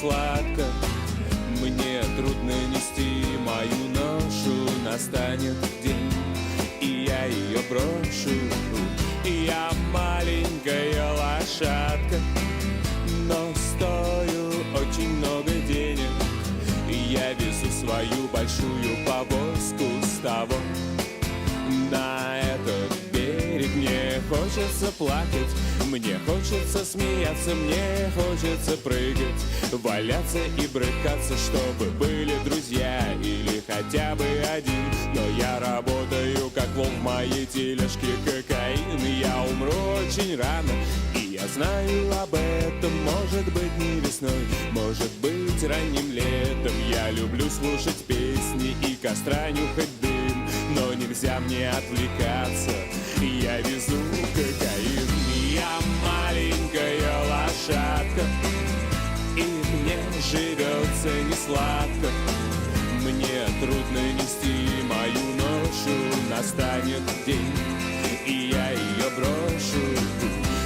сладко. Мне трудно нести мою ношу. Настанет день, и я ее брошу. Я маленькая лошадка Но стою очень много денег. Я везу свою большую хочется плакать, мне хочется смеяться Мне хочется прыгать, валяться и брыкаться Чтобы были друзья или хотя бы один. Но я работаю как волк в моей тележке кокаин. Я умру очень рано, и я знаю об этом. Может быть не весной, может быть ранним летом. Я люблю слушать песни и костра нюхать дым. Но нельзя мне отвлекаться Я везу живется не сладко. Мне трудно нести мою ношу. Настанет день, и я ее брошу.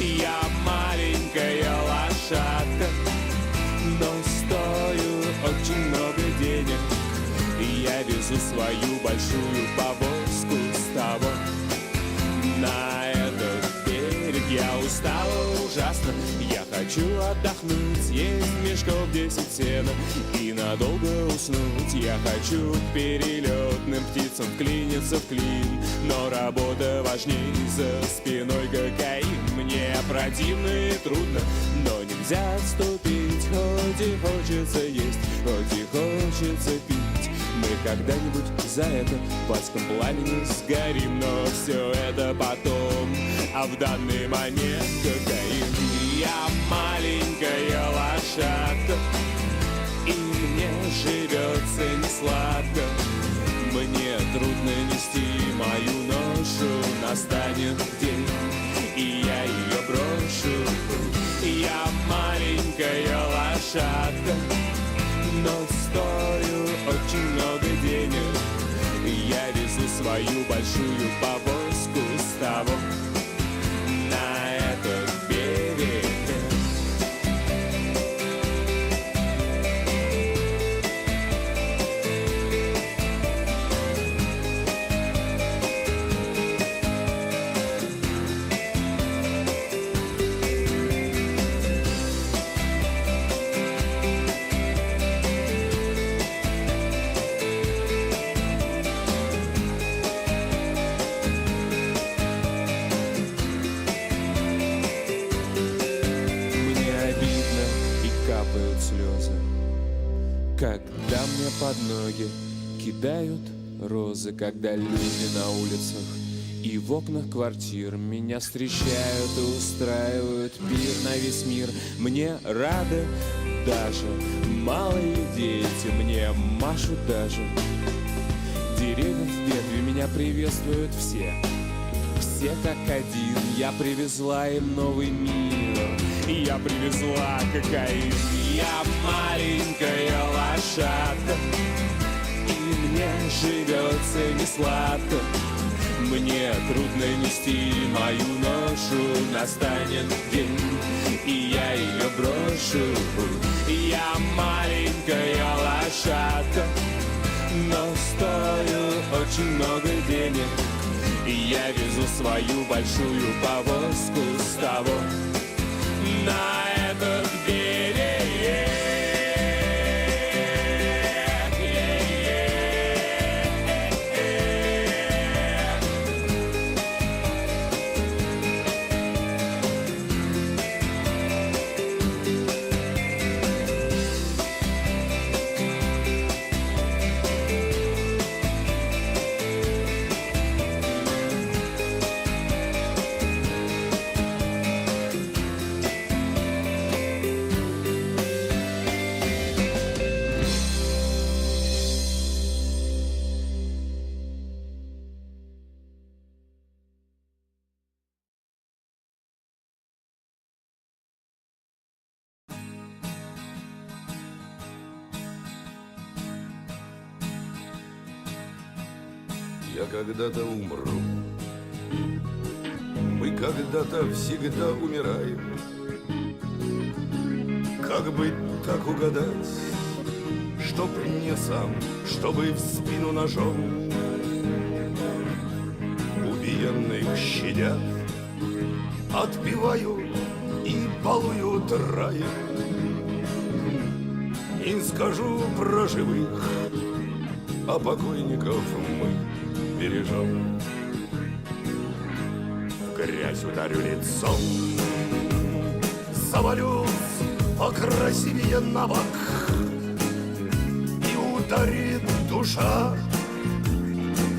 Я маленькая лошадка Но стою очень много денег. Я везу свою большую повозку с того на Я устала ужасно, я хочу отдохнуть. Есть мешков десять сена и надолго уснуть. Я хочу к перелетным птицам вклиниться в клин Но работа важней, за спиной кокаин Мне противно и трудно, но нельзя отступить. Хоть и хочется есть, хоть и хочется пить. Мы когда-нибудь за это в адском пламени сгорим Но все это потом, а в данный момент кокаин Я маленькая лошадка. И мне живется не сладко. Мне трудно нести мою ношу. Настанет день, и я ее брошу. Я маленькая лошадка но стою очень много денег. Я везу свою большую повозку с того Когда мне под ноги кидают розы Когда люди на улицах и в окнах квартир Меня встречают и устраивают пир на весь мир. Мне рады даже малые дети Мне машут даже Деревья в ветви меня приветствуют все. Все как один Я привезла им новый мир. Я привезла кокаин Я маленькая лошадка И мне живется не сладко. Мне трудно нести мою ношу Настанет день, и я ее брошу. Я маленькая лошадка но стою очень много денег И я везу свою большую повозку с того на этот Я когда-то умру. Мы когда-то всегда умираем. Как быть, так угадать, Чтоб не сам, чтобы в спину ножом Убиенных щадят Отпиваю и балуют раем Не скажу про живых, а покойников мы бережем В грязь ударю лицом. Завалюсь покрасивее на бок И ударит душа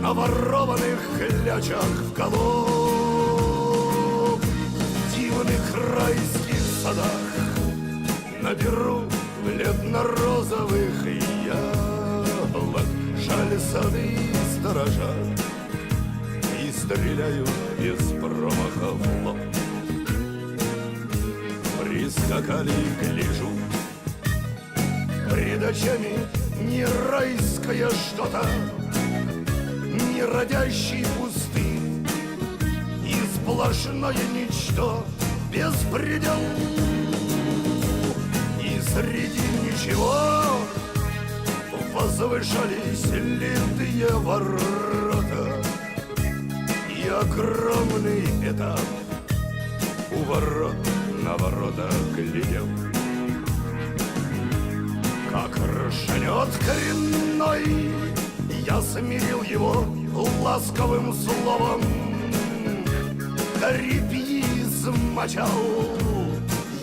На ворованных клячах в голов. В дивных райских садах Наберу бледно-розовых яблок. Жаль сады сторожат И стреляю без промаха в лоб. Прискакали, гляжу Пред очами не райское что-то Не родящий пустынь И сплошное ничто Беспредел. И среди ничего Возвышались литые ворота. И огромный этап у ворот на ворота глядел. Как ржанет коренной Я смирил его ласковым словом. Репьи смочал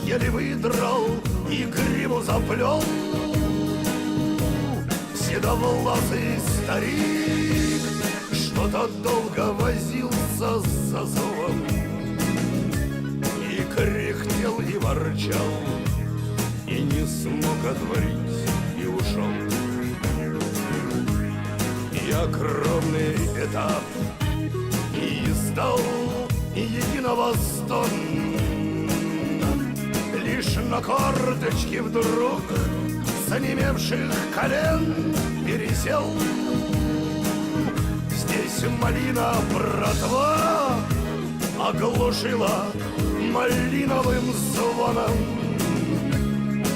Еле выдрал и гриву заплел Седовласый старик Что-то долго возился с зазовом и кряхтел и ворчал И не смог отворить и ушел. И огромный этап И издал единого стон Лишь на корточке вдруг Занемевших колен пересел Здесь малина братва оглушила малиновым звоном.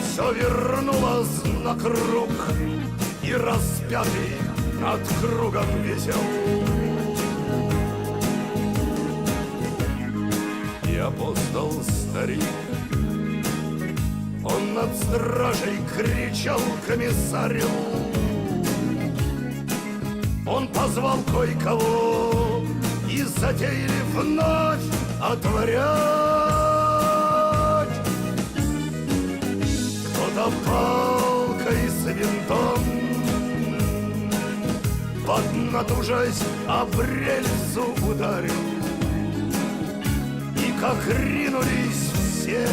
Все вернулось на круг, и распятый над кругом висел. И апостол старик, стражей кричал комиссарю. Он позвал кое-кого и затеяли вновь отворять. Кто-то палкой с винтом Поднатужась об рельсу ударил И как ринулись все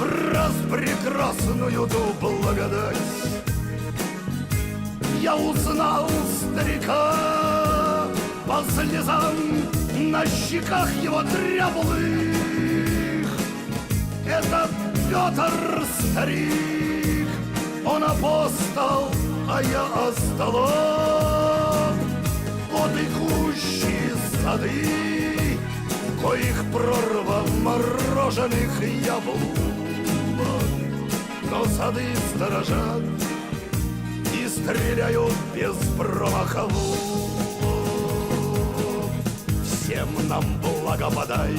раз прекрасную благодать Я узнал старика по слезам на щеках его дряблых Это Петр старик, он апостол, а я остолоп Вот кущи сады, в коих прорва мороженых яблок Но сады сторожат и стреляют без промаха в лоб. Всем нам благо подай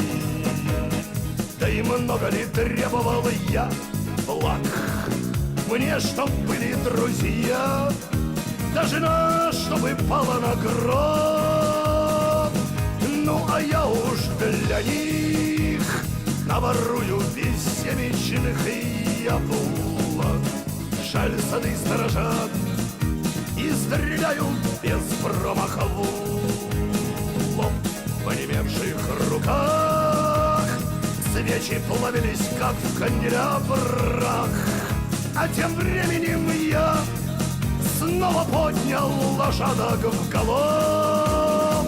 Да и много ли требовал я благ? Мне, чтоб были друзья Да жена, чтобы пала на гроб. Ну, а я уж для них Наворую бессемечных яблок Жаль, сады сторожат И стреляют без промаха в лоб В онемевших руках Свечи плавились, как в канделябрах. А тем временем я Снова поднял лошадок в галоп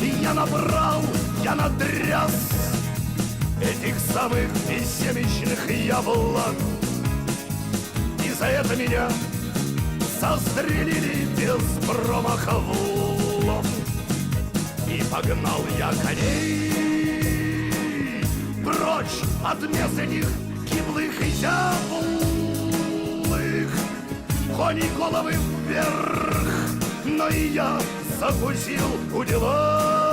И я набрал, я надряс Этих самых бессемечных яблок. И за это меня застрелили без промаха в лоб. И погнал я коней Прочь от мест этих гиблых и Кони головы вверх, но и я закусил у дела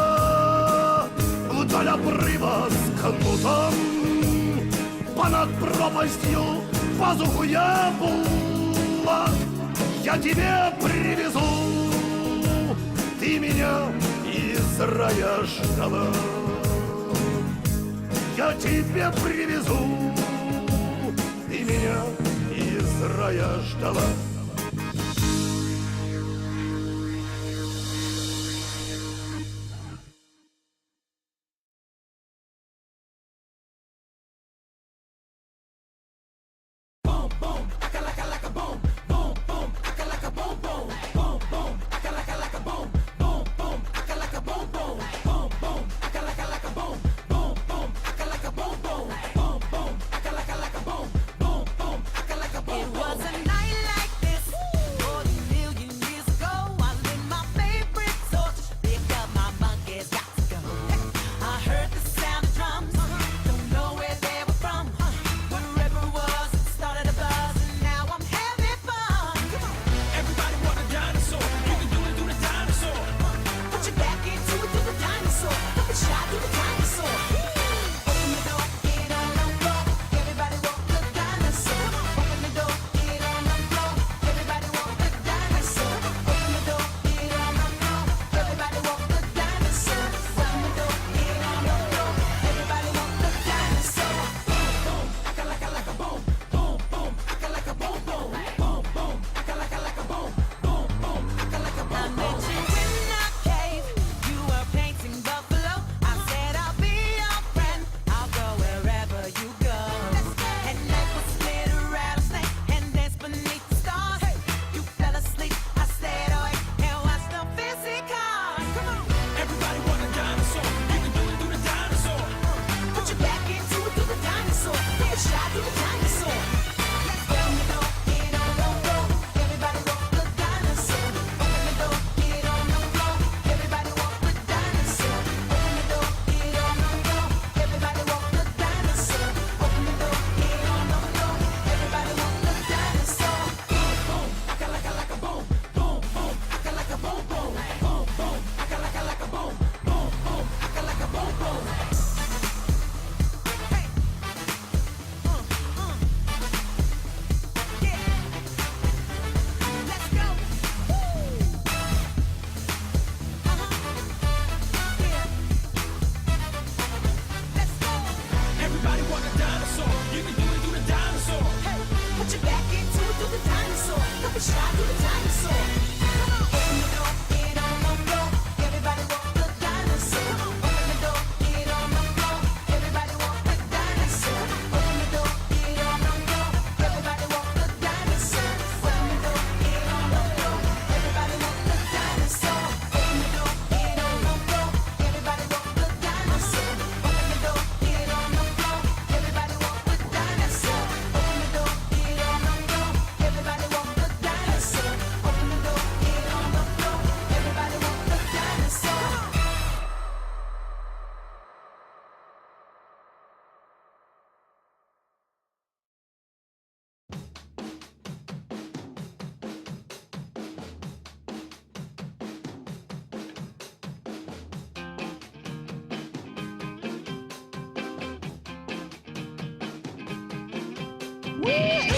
вдаль обрыва с кнутом Понад пропастью пазуху я булак Я тебе привезу. Ты меня из рая ждала. Я тебе привезу. Ты меня из рая ждала. Woo!